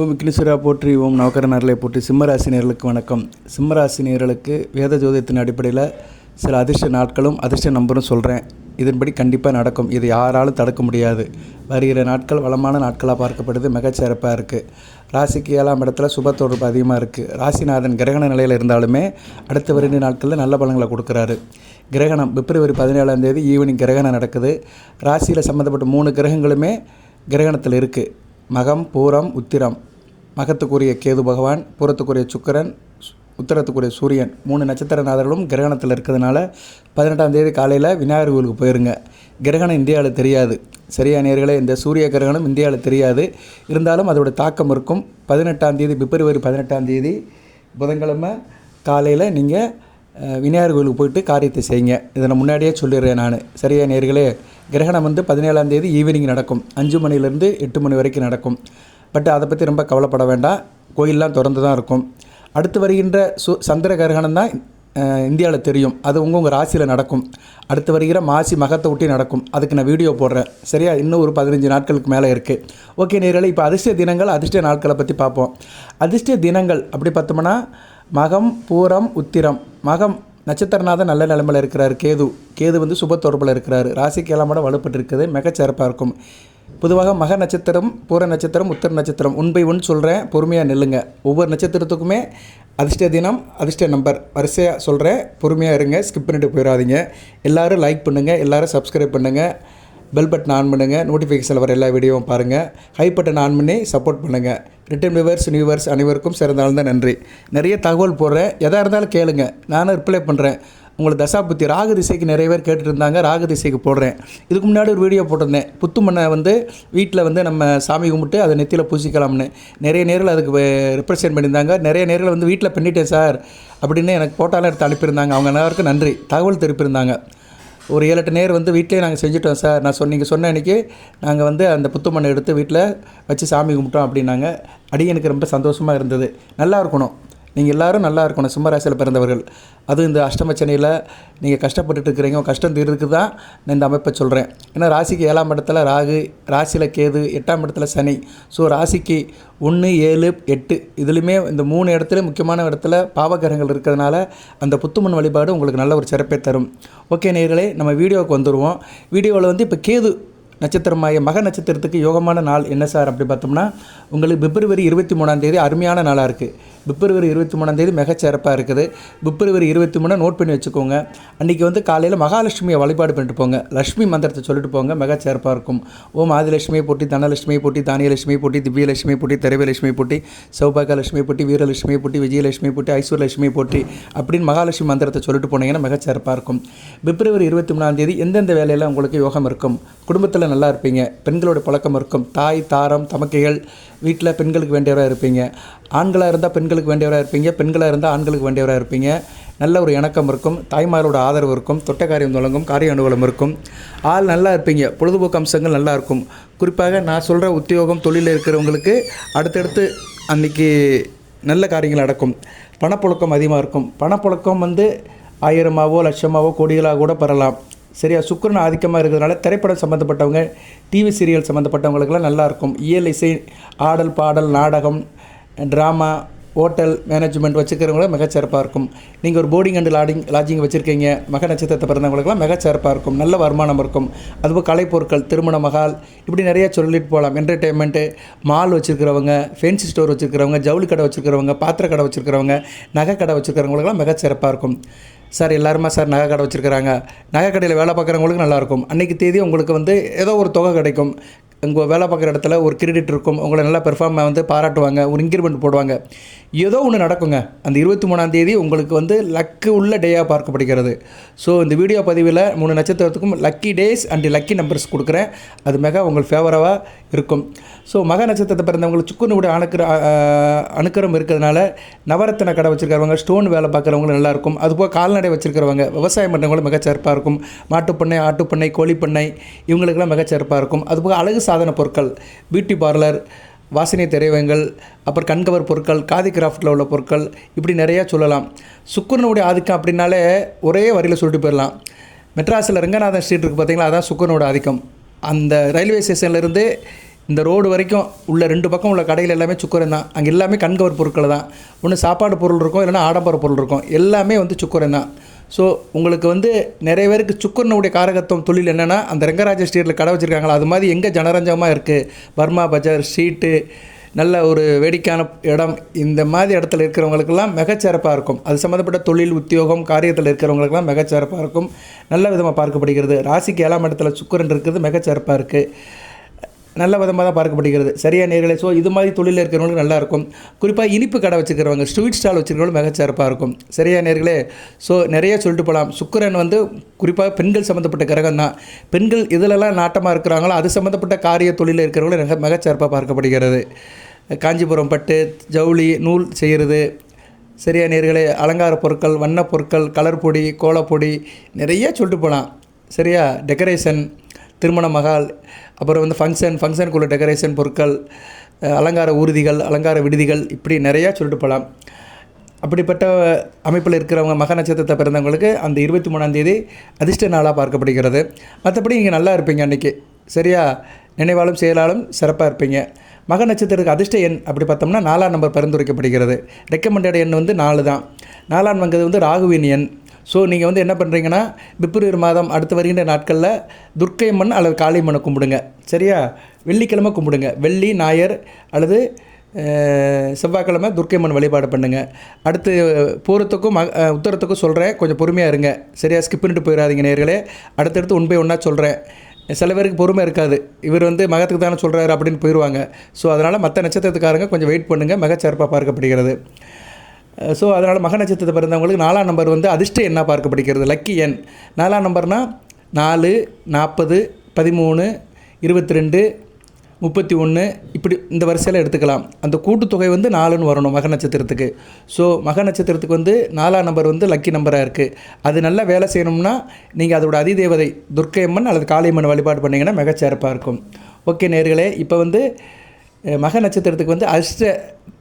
ஓம் விக்னேஸ்வரா போற்றி ஓம் நவக்கரனர்களை போற்றி. சிம்மராசினியர்களுக்கு வணக்கம். சிம்மராசினியர்களுக்கு வேத ஜோதியத்தின் அடிப்படையில் சில அதிர்ஷ்ட நாட்களும் அதிர்ஷ்ட நம்பரும் சொல்கிறேன் இதன்படி கண்டிப்பாக நடக்கும். இது யாராலும் தடுக்க முடியாது. வருகிற நாட்கள் வளமான நாட்களாக பார்க்கப்படுது. மிகச்சிறப்பாக இருக்குது ராசிக்கு ஏழாம் இடத்துல சுப தொடர்பு அதிகமாக இருக்குது ராசிநாதன் கிரகண நிலையில் இருந்தாலுமே அடுத்த வருகிற நாட்களில் நல்ல பலன்களை கொடுக்குறாரு. கிரகணம் பிப்ரவரி பதினேழாம் தேதி ஈவினிங் கிரகணம் நடக்குது. ராசியில் சம்மந்தப்பட்ட மூணு கிரகங்களுமே கிரகணத்தில் இருக்குது மகம் பூரம் உத்திரம். மகத்துக்குரிய கேது பகவான் புறத்துக்குரிய சுக்கிரன் உத்தரத்துக்குரிய சூரியன் மூணு நட்சத்திரநாதர்களும் கிரகணத்தில் இருக்கிறதுனால பதினெட்டாம் தேதி காலையில் விநாயகர் கோவிலுக்கு போயிருங்க. கிரகணம் இந்தியாவில் தெரியாது. சரியா நேர்களே இந்த சூரிய கிரகணம் இந்தியாவில் தெரியாது. இருந்தாலும் அதோட தாக்கம் இருக்கும். பதினெட்டாம் தேதி பிப்ரவரி பதினெட்டாம் தேதி புதன்கிழமை காலையில் நீங்கள் விநாயகர் கோயிலுக்கு போயிட்டு காரியத்தை செய்யுங்க. இதை நான் முன்னாடியே சொல்லிடுறேன் நான். சரியா நேர்களே கிரகணம் வந்து பதினேழாம் தேதி ஈவினிங் நடக்கும். அஞ்சு மணிலேருந்து எட்டு மணி வரைக்கும் நடக்கும். பட் அதை பற்றி ரொம்ப கவலைப்பட வேண்டாம். கோயிலெலாம் திறந்து தான் இருக்கும். அடுத்து வருகின்ற சு சந்திர கிரகணம் தான் இந்தியாவில் தெரியும். அது உங்கள் உங்கள் ராசியில் நடக்கும். அடுத்து வருகிற மாசி மகத்தை ஒட்டி நடக்கும். அதுக்கு நான் வீடியோ போடுறேன். சரியா? இன்னும் ஒரு பதினஞ்சு நாட்களுக்கு மேலே இருக்குது ஓகே நேர்களே இப்போ அதிர்ஷ்ட தினங்கள் அதிர்ஷ்ட நாட்களை பற்றி பார்ப்போம். அதிர்ஷ்ட தினங்கள் அப்படி பார்த்தோம்னா மகம் பூரம் உத்திரம். மகம் நட்சத்திரநாதன் நல்ல நிலைமையில் இருக்கிறார். கேது. கேது வந்து சுப தொடர்பில் இருக்கிறார். ராசிக்கு ஏழாம் வலுப்பட்டு இருக்குது மிகச்சிறப்பாக இருக்கும். பொதுவாக மக நட்சத்திரம் பூர நட்சத்திரம் உத்தர நட்சத்திரம். ஒன் பை ஒன் சொல்கிறேன் பொறுமையாக நில்லுங்க. ஒவ்வொரு நட்சத்திரத்துக்குமே அதிர்ஷ்ட தினம் அதிர்ஷ்ட நம்பர். வரிசையாக சொல்கிறேன் பொறுமையாக இருங்க ஸ்கிப் பண்ணிட்டு போயிடாதீங்க. எல்லாரும் லைக் பண்ணுங்கள் எல்லாரும் சப்ஸ்கிரைப் பண்ணுங்கள் பெல் பட்டன் ஆன் பண்ணுங்கள் நோட்டிஃபிகேஷனில் வர எல்லா வீடியோவும் பாருங்கள் ஹை பட்டன் ஆன் பண்ணி சப்போர்ட் பண்ணுங்கள் ரிட்டன் வியூவர்ஸ் நியூவர்ஸ் அனைவருக்கும் சிறந்தாலும் தான் நன்றி. நிறைய தகவல் போடுறேன். எதாக இருந்தாலும் கேளுங்கள் நானும் ரிப்ளை பண்ணுறேன் உங்களுக்கு தசாபுத்தி ராகு திசைக்கு நிறைய பேர் கேட்டுட்டு இருந்தாங்க ராகு திசைக்கு போடுறேன். இதுக்கு முன்னாடி ஒரு வீடியோ போட்டிருந்தேன். புத்து மண்ணை வந்து வீட்டில் வந்து நம்ம சாமி கும்பிட்டு அதை நெத்தியில் பூசிக்கலாம்னு. நிறைய நேரில் அதுக்கு ரெப்ரசென்ட் பண்ணியிருந்தாங்க. நிறைய நேரில் வந்து வீட்டில் பண்ணிட்டேன் சார் அப்படின்னு எனக்கு போட்டாலும் எடுத்து அனுப்பியிருந்தாங்க. அவங்க எல்லாருக்கும் நன்றி. தகவல் தெரிவிப்பிருந்தாங்க ஒரு ஏழு எட்டு நேர் வந்து வீட்டிலே நாங்கள் செஞ்சுட்டோம் சார். நான் சொன்ன சொன்ன அன்றைக்கி நாங்கள் வந்து அந்த புத்து மண்ணை எடுத்து வீட்டில் வச்சு சாமி கும்பிட்டோம் அப்படின்னாங்க. அடி எனக்கு ரொம்ப சந்தோஷமாக இருந்தது. நல்லா இருக்கணும். நீங்கள் எல்லாரும் நல்லா இருக்கணும். சிம்மராசியில் பிறந்தவர்கள். அதுவும் இந்த அஷ்டமச்சனையில் நீங்கள் கஷ்டப்பட்டுட்டு இருக்கிறீங்க. கஷ்டம் தீர்றதுக்கு தான் நான் இந்த அமைப்பை சொல்கிறேன் ஏன்னா ராசிக்கு ஏழாம் இடத்துல ராகு ராசியில் கேது எட்டாம் இடத்துல சனி. ஸோ ராசிக்கு ஒன்று ஏழு எட்டு இதுலையுமே இந்த மூணு இடத்துல முக்கியமான இடத்துல பாவகிரகங்கள் இருக்கிறதுனால அந்த புத்துமண் வழிபாடு உங்களுக்கு நல்ல ஒரு சிறப்பை தரும். ஓகே நேர்களே நம்ம வீடியோவுக்கு வந்துடுவோம் வீடியோவில் வந்து இப்போ கேது நட்சத்திரமாய மக நட்சத்திரத்துக்கு யோகமான நாள் என்ன சார் அப்படி பார்த்தோம்னா உங்களுக்கு பிப்ரவரி இருபத்தி மூணாம் தேதி அருமையான நாளாக இருக்குது பிப்ரவரி இருபத்தி மூணாம் தேதி மிகச்சிறப்பாக இருக்குது. பிப்ரவரி இருபத்தி மூணு நோட் பண்ணி வச்சுக்கோங்க. அன்றைக்கி வந்து காலையில் மகாலட்சுமியை வழிபாடு பண்ணிட்டு போங்க. லட்சுமி மந்திரத்தை சொல்லிட்டு போங்க. மிகச்சிறப்பாக இருக்கும். ஓம் ஆதிலட்சுமியை போட்டி தனலட்சுமியை போட்டி தானியலட்சுமியை போட்டி திவ்யலட்சுமியை போட்டி திரவியலட்சுமியை போட்டி சௌபாகலட்சுமியை போட்டி வீரலட்சுமியை போட்டி விஜயலட்சுமியை போட்டி ஐஸ்வர்யலட்சுமியை போட்டி அப்படின்னு மகாலட்சுமி மந்திரத்தை சொல்லிட்டு போனீங்கன்னா மிகச்சிறப்பாக இருக்கும். பிப்ரவரி இருபத்தி மூணாம் தேதி எந்தெந்த வேலையில் உங்களுக்கு யோகம் இருக்கும்? குடும்பத்தில் நல்லா இருப்பீங்க. பெண்களோட பழக்கம் இருக்கும். தாய் தாரம் தமக்கைகள் வீட்டில் பெண்களுக்கு வேண்டியவராக இருப்பீங்க. ஆண்களாக இருந்தால் பெண்களுக்கு வேண்டியவராக இருப்பீங்க. பெண்களாக இருந்தால் ஆண்களுக்கு வேண்டியவராக இருப்பீங்க. நல்ல ஒரு இணக்கம் இருக்கும். தாய்மாரோட ஆதரவு இருக்கும். தொட்ட காரியம் தொடங்கும். காரிய அனுகூலம் இருக்கும். ஆள் நல்லா இருப்பீங்க. பொழுதுபோக்கு அம்சங்கள் நல்லா இருக்கும். குறிப்பாக நான் சொல்கிற உத்தியோகம் தொழிலில் இருக்கிறவங்களுக்கு அடுத்தடுத்து அன்றைக்கி நல்ல காரியங்கள் நடக்கும். பணப்புழக்கம் அதிகமாக இருக்கும். பணப்புழக்கம் வந்து ஆயிரமாவோ லட்சமாவோ கோடிகளாக கூட பெறலாம். சரியா? சுக்கரன் ஆதிக்கமாக இருக்கிறதுனால திரைப்படம் சம்மந்தப்பட்டவங்க டிவி சீரியல் சம்மந்தப்பட்டவங்களுக்கெல்லாம் நல்லாயிருக்கும். இயல் இசை ஆடல் பாடல் நாடகம் ட்ராமா ஹோட்டல் மேனேஜ்மெண்ட் வச்சுக்கிறவங்களும் மிகச்சிறப்பாக இருக்கும். நீங்கள் ஒரு போர்டிங் அண்ட் லாடிங் லாட்ஜிங் வச்சுருக்கீங்க மக நட்சத்திரத்தை பிறந்தவங்களுக்குலாம் மிகச்சிறப்பாக இருக்கும். நல்ல வருமானம் இருக்கும். அதுபோல் கலைப்பொருட்கள் திருமண மகால் இப்படி நிறையா சொல்லிட்டு போகலாம். என்டர்டெயின்மெண்ட்டு மால் வச்சுருக்கிறவங்க ஃபேன்சி ஸ்டோர் வச்சுருக்கிறவங்க ஜவுளி கடை வச்சுருக்கிறவங்க பாத்திர கடை வச்சுருக்கிறவங்க நகை கடை வச்சுருக்கிறவங்களுக்குலாம் மிகச்சிறப்பாக இருக்கும். சார் எல்லாருமா சார் நகை கடை வச்சுருக்கிறாங்க. நகை கடையில் வேலை பார்க்குறவங்களுக்கு நல்லாயிருக்கும். அன்றைக்கி தேதி உங்களுக்கு வந்து ஏதோ ஒரு தொகை கிடைக்கும். உங்கள் வேலை பார்க்குற இடத்துல ஒரு கிரெடிட் இருக்கும் உங்களை நல்லா பெர்ஃபார்ம் வந்து பாராட்டுவாங்க ஒரு இன்க்ரிமெண்ட் போடுவாங்க. ஏதோ ஒன்று நடக்குங்க. அந்த இருபத்தி மூணாம் தேதி உங்களுக்கு வந்து லக்கு உள்ள டேயாக பார்க்கப்படுகிறது. ஸோ இந்த வீடியோ பதிவில் மூணு நட்சத்திரத்துக்கும் lucky days and lucky numbers கொடுக்குறேன். அது மிக உங்களுக்கு ஃபேவராக இருக்கும். ஸோ மக நட்சத்திரத்தை பிறந்தவங்களுக்கு சுக்குனுடைய அணுக்கிற அணுக்கரம் இருக்கிறதுனால நவரத்தின கடை வச்சுருக்கிறவங்க ஸ்டோன் வேலை பார்க்குறவங்களும் நல்லாயிருக்கும் அதுபோல் கால்நடை வச்சுருக்கிறவங்க விவசாயம் பண்ணுறவங்களும் மிகச்சிறப்பாக இருக்கும். மாட்டுப்பண்ணை ஆட்டுப்பண்ணை கோழிப்பண்ணை இவங்களுக்கெல்லாம் மிகச்சிறப்பாக இருக்கும். அதுபோக அழகு சாதன பொருட்கள் பியூட்டி பார்லர் வாசனை திரைவங்கள் அப்புறம் கண்கவர் பொருட்கள் காதி கிராஃப்டில் உள்ள பொருட்கள் இப்படி நிறையா சொல்லலாம். சுக்கரனுடைய ஆதிக்கம் அப்படின்னாலே ஒரே வரியில் சொல்லிட்டு போயிடலாம். மெட்ராஸில் ரங்கநாதன் ஸ்ட்ரீட் இருக்குது பார்த்தீங்களா? அதான் சுக்கரனோட ஆதிக்கம். அந்த ரயில்வே ஸ்டேஷன்லேருந்து இந்த ரோடு வரைக்கும் உள்ள ரெண்டு பக்கம் உள்ள கடைகள் எல்லாமே சுக்கரன் தான். அங்கே எல்லாமே கண்கவர் பொருட்கள் தான். ஒன்று சாப்பாடு பொருள் இருக்கும் இல்லைன்னா ஆடம்பர பொருள் இருக்கும். எல்லாமே வந்து சுக்கரன் தான். ஸோ உங்களுக்கு வந்து நிறைய பேருக்கு சுக்கரனுடைய காரகத்துவம் தொழில் என்னென்னா அந்த ரங்கராஜ ஸ்ட்ரீட்டில் கடை வச்சுருக்காங்களா அது மாதிரி எங்கே ஜனரஞ்சமாக இருக்குது பர்மா பஜார் ஸ்ட்ரீட்டு நல்ல ஒரு வேடிக்கையான இடம். இந்த மாதிரி இடத்துல இருக்கிறவங்களுக்கெல்லாம் மிகச்சிறப்பாக இருக்கும். அது சம்மந்தப்பட்ட தொழில் உத்தியோகம் காரியத்தில் இருக்கிறவங்களுக்கெல்லாம் மிகச்சிறப்பாக இருக்கும். நல்ல விதமாக பார்க்கப்படுகிறது. ராசிக்கு ஏழாம் இடத்துல சுக்கரன் இருக்கிறது மிகச்சிறப்பாக இருக்குது நல்ல விதமாக தான் பார்க்கப்படுகிறது சரியா நேர்களை? ஸோ இது மாதிரி தொழிலில் இருக்கிறவங்களுக்கு நல்லாயிருக்கும் குறிப்பாக இனிப்பு கடை வச்சுக்கிறவங்க ஸ்வீட் ஸ்டால் வச்சுக்கிறவங்களும் மிகச்சிறப்பாக இருக்கும். சரியா நேர்களே? ஸோ நிறைய சொல்லிட்டு போகலாம் சுக்கரன் வந்து குறிப்பாக பெண்கள் சம்மந்தப்பட்ட கிரகம் தான். பெண்கள் இதிலெல்லாம் நாட்டமாக இருக்கிறாங்களோ அது சம்மந்தப்பட்ட காரிய தொழிலில் இருக்கிறவங்களும் மிக மிகச்சிறப்பாக பார்க்கப்படுகிறது. காஞ்சிபுரம் பட்டு ஜவுளி நூல் செய்கிறது சரியா நேர்களே? அலங்கார பொருட்கள் வண்ணப் பொருட்கள் கலர் பொடி கோலப்பொடி நிறைய சொல்லிட்டு போகலாம் சரியா? டெக்கரேஷன் திருமண மகால் அப்புறம் வந்து ஃபங்க்ஷன் ஃபங்க்ஷனுக்குள்ள டெக்கரேஷன் பொருட்கள் அலங்கார ஊர்திகள் அலங்கார விடுதிகள் இப்படி நிறையா சொல்லிட்டு போகலாம் அப்படிப்பட்ட அமைப்பில் இருக்கிறவங்க மக நட்சத்திரத்தை பிறந்தவங்களுக்கு அந்த இருபத்தி மூணாந்தேதி அதிர்ஷ்ட நாளாக பார்க்கப்படுகிறது. மற்றபடி இங்கே நல்லா இருப்பீங்க அன்றைக்கி சரியா? நினைவாலும் செயலாலும் சிறப்பாக இருப்பீங்க. மக நட்சத்திரத்துக்கு அதிர்ஷ்ட எண் அப்படி பார்த்தோம்னா நாலாம் நம்பர் பரிந்துரைக்கப்படுகிறது. ரெக்கமெண்டட் எண் வந்து நாலு தான் நாலாம் வங்கது வந்து ராகுவின் எண். ஸோ நீங்கள் வந்து என்ன பண்ணுறீங்கன்னா பிப்ரவரி மாதம் அடுத்து வருகின்ற நாட்களில் துர்க்கை மண் அல்லது காளியம்மனை கும்பிடுங்க. சரியா? வெள்ளிக்கிழமை கும்பிடுங்க. வெள்ளி ஞாயர் அல்லது செவ்வாய்க்கிழமை துர்க்கை மண் வழிபாடு பண்ணுங்கள் அடுத்து பூரத்துக்கும் மக உத்தரத்துக்கும் சொல்கிறேன் கொஞ்சம் பொறுமையாக இருங்க. சரியா? ஸ்கிப் பண்ணிட்டு போயிடாதீங்க நேர்களே அடுத்தடுத்து உண்மை ஒன்றா சொல்கிறேன் சில பேருக்கு பொறுமை இருக்காது. இவர் வந்து மகத்துக்கு தானே சொல்கிறாரு அப்படின்னு போயிடுவாங்க ஸோ அதனால் மற்ற நட்சத்திரத்துக்காரங்க கொஞ்சம் வெயிட் பண்ணுங்கள் மகச்சிறப்பாக பார்க்கப்படுகிறது. ஸோ அதனால் மக நட்சத்திரத்தை பிறந்தவங்களுக்கு நாலாம் நம்பர் வந்து அதிர்ஷ்ட எண்ணாக பார்க்கப்படுகிறது. லக்கி எண் நாலாம் நம்பர்னால் நாலு நாற்பது பதிமூணு இருபத்தி ரெண்டு முப்பத்தி ஒன்று இப்படி இந்த வரிசையில் எடுத்துக்கலாம். அந்த கூட்டுத்தொகை வந்து நாலுன்னு வரணும் மக நட்சத்திரத்துக்கு. ஸோ மக நட்சத்திரத்துக்கு வந்து நாலாம் நம்பர் வந்து லக்கி நம்பராக இருக்குது அது நல்லா வேலை செய்யணும்னா நீங்கள் அதோட அதிதேவதை துர்க்கையம்மன் அல்லது காளியம்மன் வழிபாடு பண்ணிங்கன்னா மிகச்சிறப்பாக இருக்கும். ஓகே நேர்களே இப்போ வந்து மக நட்சத்திரத்துக்கு வந்து அதிர்ஷ்ட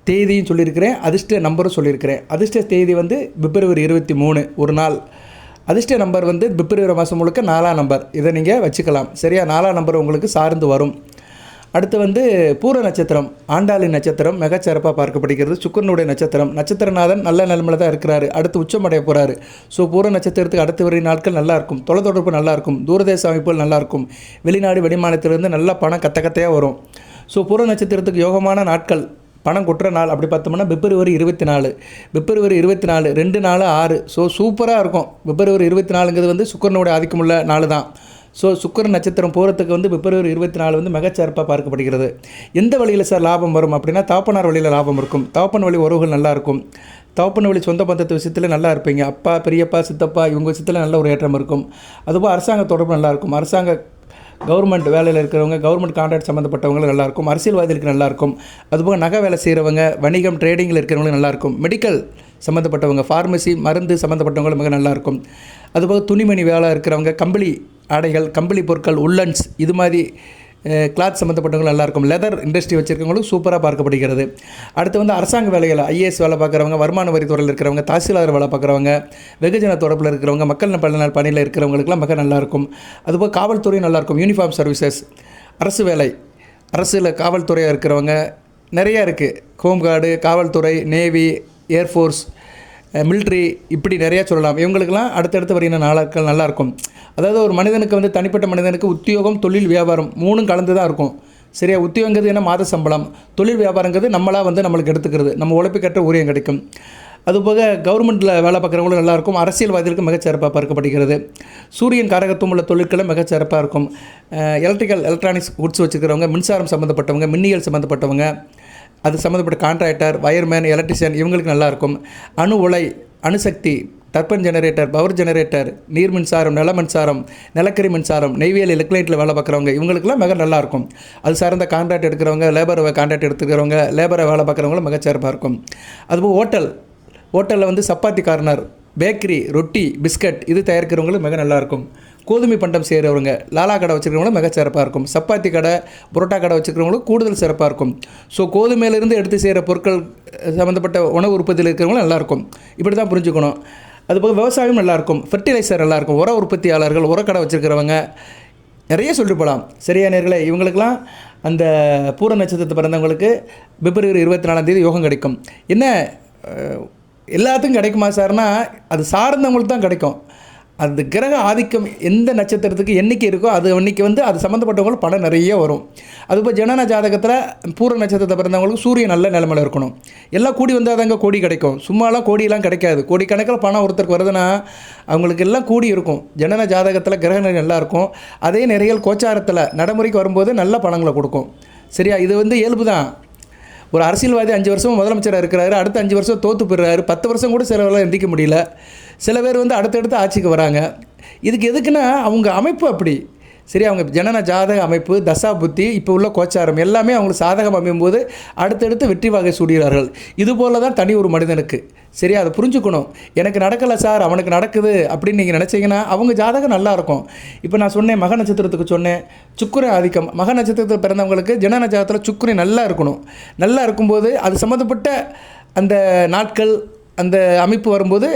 தேதியும் சொல்லியிருக்கிறேன் அதிர்ஷ்ட நம்பரும் சொல்லியிருக்கிறேன். அதிர்ஷ்ட தேதி வந்து பிப்ரவரி இருபத்தி மூணு ஒரு நாள். அதிர்ஷ்ட நம்பர் வந்து பிப்ரவரி மாதம் முழுக்க நாலாம் நம்பர். இதை நீங்கள் வச்சுக்கலாம். சரியா? நாலாம் நம்பர் உங்களுக்கு சார்ந்து வரும். அடுத்து வந்து பூர நட்சத்திரம் ஆண்டாளி நட்சத்திரம் மிகச்சிறப்பாக பார்க்கப்படுகிறது. சுக்கரனுடைய நட்சத்திரம். நட்சத்திரநாதன் நல்ல நிலைமையில் தான் இருக்கிறாரு. அடுத்து உச்சமடைய போகிறாரு ஸோ பூர நட்சத்திரத்துக்கு அடுத்து வரை நாட்கள் நல்லாயிருக்கும். தொலைத்தொடர்பு நல்லாயிருக்கும். தூரதேச அமைப்புகள் நல்லாயிருக்கும். வெளிநாடு வெளிமாநிலத்திலிருந்து நல்ல பணம் கத்த கத்தையாக வரும். ஸோ பூர நட்சத்திரத்துக்கு யோகமான நாட்கள். பணம் கொட்டுற நாள் அப்படி பார்த்தோம்னா பிப்ரவரி இருபத்தி நாலு பிப்ரவரி இருபத்தி நாலு ரெண்டு நாலு ஆறு. ஸோ சூப்பராக இருக்கும். பிப்ரவரி இருபத்தி நாலுங்கிறது வந்து சுக்கரனுடைய ஆதிக்கமுள்ள நாள் தான். ஸோ சுக்கர நட்சத்திரம் போகிறதுக்கு வந்து பிப்ரவரி இருபத்தி நாலு வந்து மிகச்சிறப்பாக பார்க்கப்படுகிறது. எந்த வழியில் சார் லாபம் வரும் அப்படின்னா தாப்பனார் வழியில் லாபம் இருக்கும். தாப்பன் வழி உறவுகள் நல்லா இருக்கும். தாப்பன் வழி சொந்த பந்தத்து விஷயத்தில் நல்லா இருப்பீங்க. அப்பா பெரியப்பா சித்தப்பா இவங்க விஷயத்தில் நல்ல ஒரு ஏற்றம் இருக்கும். அதுபோல் அரசாங்க தொடர்பு நல்லாயிருக்கும் அரசாங்க கவர்மெண்ட் வேலையில் இருக்கிறவங்க கவர்மெண்ட் கான்ட்ராக்ட் சம்மந்தப்பட்டவங்களும் நல்லாயிருக்கும். அரசியல்வாதிகளுக்கு நல்லாயிருக்கும். அதுபோக நகை வேலை செய்கிறவங்க வணிகம் ட்ரேடிங்கில் இருக்கிறவங்களுக்கு நல்லாயிருக்கும். மெடிக்கல் சம்மந்தப்பட்டவங்க ஃபார்மசி மருந்து சம்மந்தப்பட்டவங்களும் மிக நல்லாயிருக்கும். அதுபோக துணிமணி வேலை இருக்கிறவங்க கம்பளி ஆடைகள் கம்பளி பொருட்கள் உள்ளன்ஸ் இது மாதிரி கிளாத் சம்மந்தப்பட்டவங்க நல்லாயிருக்கும். லெதர் இண்டஸ்ட்ரி வச்சுருக்கவங்களும் சூப்பராக பார்க்கப்படுகிறது. அடுத்து வந்து அரசாங்க வேலைகள் ஐஏஎஸ் வேலை பார்க்குறவங்க வருமான வரித்துறையில் இருக்கிறவங்க தாசில்தார் வேலை பார்க்குறவங்க வெகுஜன தொடர்பில் இருக்கிறவங்க மக்கள் பல நாள் பணியில் இருக்கிறவங்களுக்குலாம் மிக நல்லாயிருக்கும். அதுபோக காவல்துறையும் நல்லாயிருக்கும். யூனிஃபார்ம் சர்வீசஸ் அரசு வேலை அரசில் காவல்துறையாக இருக்கிறவங்க நிறையா இருக்குது ஹோம்கார்டு காவல்துறை நேவி ஏர்ஃபோர்ஸ் மிலிட்ரி இப்படி நிறையா சொல்லலாம். இவங்களுக்கெல்லாம் அடுத்தடுத்து வருகிற நாளாக்கள் நல்லாயிருக்கும். அதாவது ஒரு மனிதனுக்கு வந்து தனிப்பட்ட மனிதனுக்கு உத்தியோகம் தொழில் வியாபாரம் மூணும் கலந்து தான் இருக்கும். சரியா? உத்தியோகங்கிறது என்ன? மாத சம்பளம். தொழில் வியாபாரங்கிறது நம்மளாக வந்து நம்மளுக்கு எடுத்துக்கிறது. நம்ம உழைப்புக்கற்ற ஊதியம் கிடைக்கும். அதுபோக கவர்மெண்ட்டில் வேலை பார்க்குறவங்களும் நல்லாயிருக்கும். அரசியல்வாதிகளுக்கு மிகச்சிறப்பாக பார்க்கப்படுகிறது. சூரியன் காரகத்துவம் உள்ள தொழில்களும் மிகச்சிறப்பாக இருக்கும். எலக்ட்ரிக்கல் எலக்ட்ரானிக்ஸ் குட்ஸ் வச்சுக்கிறவங்க மின்சாரம் சம்மந்தப்பட்டவங்க மின்னியல் சம்மந்தப்பட்டவங்க அது சம்மந்தப்பட்ட கான்ட்ராக்டர் வயர்மேன் எலக்ட்ரிஷியன் இவங்களுக்கு நல்லாயிருக்கும் அணு உலை அணுசக்தி டர்பன் ஜெனரேட்டர் பவர் ஜெனரேட்டர் நீர் மின்சாரம் நில மின்சாரம் நிலக்கரி மின்சாரம் நெய்வேலி லெக்லைட்டில் வேலை பார்க்குறவங்க இவங்களுக்குலாம் மிக நல்லாயிருக்கும் அது சார்ந்த கான்ட்ராக்ட் எடுக்கிறவங்க லேபர் கான்ட்ராக்ட் எடுத்துக்கிறவங்க லேபரை வேலை பார்க்குறவங்களும் மிகச்சிறப்பாக இருக்கும். அதுபோல் ஹோட்டல் ஹோட்டலில் வந்து சப்பாத்தி கார்னர் பேக்கரி ரொட்டி பிஸ்கட் இது தயாரிக்கிறவங்களும் மிக நல்லாயிருக்கும் கோதுமை பண்டம் செய்கிறவங்க லாலா கடை வச்சுருக்கிறவங்களும் மிக சிறப்பாக இருக்கும். சப்பாத்தி கடை புரோட்டா கடை வச்சுருக்கிறவங்களும் கூடுதல் சிறப்பாக இருக்கும். ஸோ கோதுமையிலேருந்து எடுத்து செய்கிற பொருட்கள் சம்மந்தப்பட்ட உணவு உற்பத்தியில் இருக்கிறவங்களும் நல்லாயிருக்கும் இப்படி தான் புரிஞ்சுக்கணும். அதுபோக விவசாயம் நல்லாயிருக்கும் ஃபெர்டிலைசர் நல்லாயிருக்கும் உர உற்பத்தியாளர்கள் உரக்கடை வச்சுருக்கிறவங்க நிறைய சொல்லிட்டு போகலாம் சரியா நேர்களே இவங்களுக்கெல்லாம் அந்த பூர நட்சத்திரத்தை பிறந்தவங்களுக்கு பிப்ரவரி இருபத்தி நாலாம் தேதி யோகம் கிடைக்கும். என்ன எல்லாத்துக்கும் கிடைக்குமா சார்னா அது சார்ந்தவங்களுக்கு தான் கிடைக்கும். அந்த கிரக ஆதிக்கம் எந்த நட்சத்திரத்துக்கு என்றைக்கு இருக்கோ அது அன்னைக்கு வந்து அது சம்மந்தப்பட்டவங்களுக்கு பணம் நிறைய வரும். அதுபோல் ஜனன ஜாதகத்தில் பூர நட்சத்திரத்தை பிறந்தவங்களுக்கு சூரியன் நல்ல நிலமையில் இருக்கணும். எல்லாம் கூடி வந்தால் தாங்க கோடி கிடைக்கும். சும்மாலாம் கோடியெல்லாம் கிடைக்காது. கோடி கணக்கில் பணம் ஒருத்தருக்கு வருதுன்னா அவங்களுக்கு எல்லாம் கூடி இருக்கும். ஜனன ஜாதகத்தில் கிரகங்கள் நல்லாயிருக்கும் நல்லா இருக்கும். அதே நிறைய கோச்சாரத்தில் நடைமுறைக்கு வரும்போது நல்ல பணங்களை கொடுக்கும். சரியா? இது வந்து இயல்பு தான். ஒரு அரசியல்வாதி அஞ்சு வருஷம் முதலமைச்சராக இருக்கிறாரு. அடுத்த அஞ்சு வருஷம் தோற்று போயிடுறாரு. பத்து வருஷம் கூட சிலவெல்லாம் எந்திக்க முடியல. சில பேர் வந்து அடுத்தடுத்து ஆட்சிக்கு வராங்க. இதுக்கு எதுக்குன்னா அவங்க அமைப்பு அப்படி. சரி அவங்க ஜனன ஜாதக அமைப்பு தசா புத்தி இப்போ உள்ள கோச்சாரம் எல்லாமே அவங்களுக்கு சாதகம் அமையும்போது அடுத்தடுத்து வெற்றி வகை சூடுகிறார்கள் இது போல தான் தனி ஒரு மனிதனுக்கு. சரி அதை புரிஞ்சுக்கணும். எனக்கு நடக்கலை சார் அவனுக்கு நடக்குது அப்படின்னு நீங்கள் நினச்சிங்கன்னா அவங்க ஜாதகம் நல்லாயிருக்கும் இப்போ நான் சொன்னேன் மக நட்சத்திரத்துக்கு சொன்னேன் சுக்குரை ஆதிக்கம். மக நட்சத்திரத்தில் பிறந்தவங்களுக்கு ஜனன ஜாதகத்தில் சுக்குரை நல்லா இருக்கணும். நல்லா இருக்கும்போது அது சம்மந்தப்பட்ட அந்த நாட்கள் அந்த அமைப்பு வரும்போது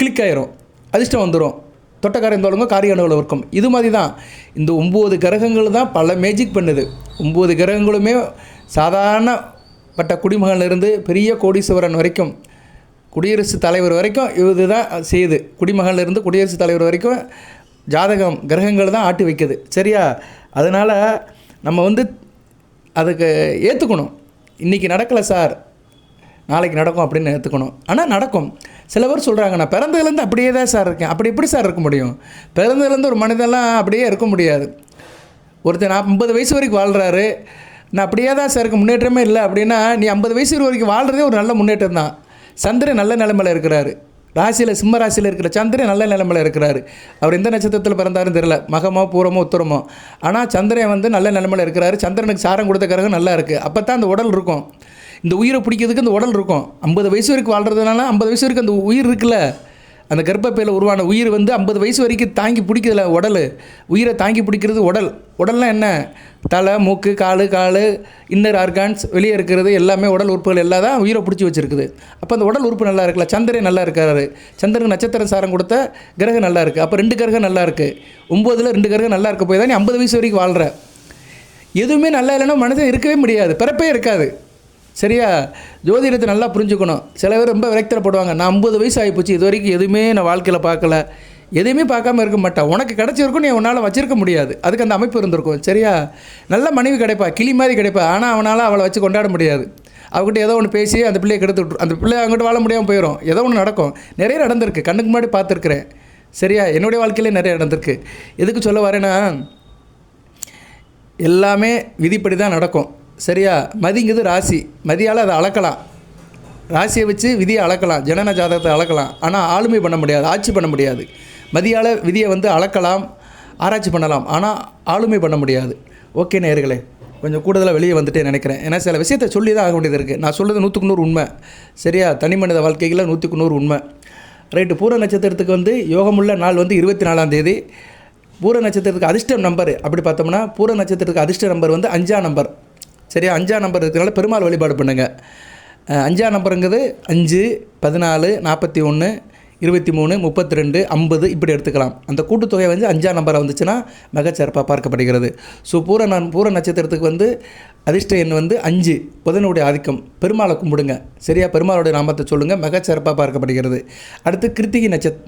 கிளிக் ஆயிரும். அதிர்ஷ்டம் வந்துடும் தொட்டக்காரம் தோளுங்க காரிய அணுவில் இருக்கும். இது மாதிரி தான். இந்த ஒம்பது கிரகங்கள் தான் பல மேஜிக் பண்ணுது. ஒம்பது கிரகங்களுமே சாதாரண பட்ட குடிமகன்லேருந்து பெரிய கோடீஸ்வரன் வரைக்கும் குடியரசுத் தலைவர் வரைக்கும் இது தான் செய்யுது. குடிமகன்லேருந்து குடியரசுத் தலைவர் வரைக்கும் ஜாதகம் கிரகங்கள் தான் ஆட்டி வைக்குது. சரியா? அதனால் நம்ம வந்து அதுக்கு ஏற்றுக்கணும் இன்றைக்கி நடக்கலை சார். நாளைக்கு நடக்கும் அப்படின்னு ஏற்றுக்கணும் ஆனால் நடக்கும். சில பேர் சொல்கிறாங்க நான் பிறந்ததுலேருந்து அப்படியே தான் சார் இருக்கேன். அப்படி எப்படி சார் இருக்க முடியும்? பிறந்ததுலேருந்து ஒரு மனிதன்லாம் அப்படியே இருக்க முடியாது. ஒருத்தர் நான் ஐம்பது வயசு வரைக்கும் வாழ்கிறாரு நான் அப்படியே தான் சார் இருக்க முன்னேற்றமே இல்லை அப்படின்னா நீ ஐம்பது வயசு வரைக்கும் வாழ்கிறதே ஒரு நல்ல முன்னேற்றம் தான். சந்திரன் நல்ல நிலைமையில் இருக்கிறாரு. ராசியில் சிம்ம ராசியில் இருக்கிற சந்திரன் நல்ல நிலைமையில் இருக்கிறாரு. அவர் எந்த நட்சத்திரத்தில் பிறந்தாருன்னு தெரியல. மகமோ பூரமோ உத்தரமோ. ஆனால் சந்திரன் வந்து நல்ல நிலைமையில் இருக்கிறாரு. சந்திரனுக்கு சாரம் கொடுத்த கிரகம் நல்லா இருக்குது அப்போ தான் அந்த உடல் இருக்கும். இந்த உயிரை பிடிக்கிறதுக்கு அந்த உடல் இருக்கும். ஐம்பது வயசு வரைக்கும் வாழ்கிறதுனால ஐம்பது வயசு வரைக்கும் அந்த உயிர் இருக்குல்ல? அந்த கர்ப்பப்பையில் உருவான உயிர் வந்து ஐம்பது வயசு வரைக்கும் தாங்கி பிடிக்கிறதுல உடல். உயிரை தாங்கி பிடிக்கிறது உடல். உடல்லாம் என்ன? தலை மூக்கு கால் கால் இன்னர் ஆர்கான்ஸ் வெளியே இருக்கிறது எல்லாமே உடல் உறுப்புகள் எல்லாம் தான் உயிரை பிடிச்சி வச்சிருக்குது. அப்போ அந்த உடல் உறுப்பு நல்லா இருக்குல்ல? சந்திரன் நல்லா இருக்காரு. சந்திரன் நட்சத்திர சாரம் கொடுத்த கிரகம் நல்லா இருக்குது அப்போ ரெண்டு கிரகம் நல்லா இருக்குது ஒம்போதில் ரெண்டு கிரகம் நல்லா இருக்க போய் தான் நீ ஐம்பது வயசு வரைக்கும் வாழ்கிற எதுவுமே நல்லா இல்லைன்னா மனுஷன் இருக்கவே முடியாது. பிறப்பே இருக்காது. சரியா? ஜோதிடத்தை நல்லா புரிஞ்சுக்கணும். சில பேர் ரொம்ப விரக்தியில் போடுவாங்க நான் ஐம்பது வயசு ஆகிப்போச்சு இது வரைக்கும் எதுவுமே நான் வாழ்க்கையில் பார்க்கல. எதையுமே பார்க்காம இருக்க மாட்டேன். உனக்கு கிடச்சிருக்கும் நீ உன்னால் வச்சிருக்க முடியாது. அதுக்கு அந்த அமைப்பு இருந்திருக்கும். சரியா? நல்ல மனைவி கிடைப்பா கிளி மாதிரி கிடைப்பா. ஆனால் அவனால் அவளை வச்சு கொண்டாட முடியாது. அவகிட்ட ஏதோ ஒன்று பேசி அந்த பிள்ளையை கெடுத்து விட்ரு அந்த பிள்ளை அவங்ககிட்ட வாழ முடியாமல் போயிடும் ஏதோ ஒன்று நடக்கும். நிறைய நடந்திருக்கு. கண்ணுக்கு முன்னாடி பார்த்துருக்குறேன். சரியா? என்னுடைய வாழ்க்கையிலே நிறைய நடந்திருக்கு. எதுக்கு சொல்ல வரேன்னா எல்லாமே விதிப்படி தான் நடக்கும். சரியா? மதிங்கிறது ராசி. மதியால் அதை அளக்கலாம். ராசியை வச்சு விதியை அளக்கலாம். ஜனன ஜாதகத்தை அளக்கலாம். ஆனால் ஆளுமை பண்ண முடியாது. ஆட்சி பண்ண முடியாது. மதியால் விதியை வந்து அளக்கலாம். ஆராய்ச்சி பண்ணலாம். ஆனால் ஆளுமை பண்ண முடியாது. ஓகே நேர்களே கொஞ்சம் கூடுதலாக வெளியே வந்துட்டே நினைக்கிறேன். ஏன்னா சில விஷயத்தை சொல்லி தான் ஆக வேண்டியது இருக்குது நான் சொல்கிறது நூற்றுக்கு நூறு உண்மை. சரியா? தனி மனித வாழ்க்கையில் நூற்றுக்கு நூறு உண்மை. ரைட்டு. பூர நட்சத்திரத்துக்கு வந்து யோகமுள்ள நாள் வந்து இருபத்தி நாலாம் தேதி. பூர நட்சத்திரத்துக்கு அதிர்ஷ்ட நம்பர். அப்படி பார்த்தோம்னா பூர நட்சத்திரத்துக்கு அதிர்ஷ்ட நம்பர் வந்து அஞ்சாம் நம்பர். சரியா? அஞ்சாம் நம்பர் இருக்கிறனால பெருமாள் வழிபாடு பண்ணுங்கள் அஞ்சாம் நம்பருங்கிறது அஞ்சு பதினாலு நாற்பத்தி ஒன்று இருபத்தி மூணு முப்பத்தி ரெண்டு ஐம்பது இப்படி எடுத்துக்கலாம். அந்த கூட்டுத்தொகை வந்து அஞ்சாம் நம்பராக வந்துச்சுன்னா மிகச்சிறப்பாக பார்க்கப்படுகிறது. ஸோ பூர ந பூர நட்சத்திரத்துக்கு வந்து அதிர்ஷ்ட எண் வந்து அஞ்சு புதனுடைய ஆதிக்கம். பெருமாளை கும்பிடுங்க. சரியா? பெருமாளுடைய நாமத்தை சொல்லுங்கள் மிகச்சிறப்பாக பார்க்கப்படுகிறது. அடுத்து கிருத்திகை நட்சத்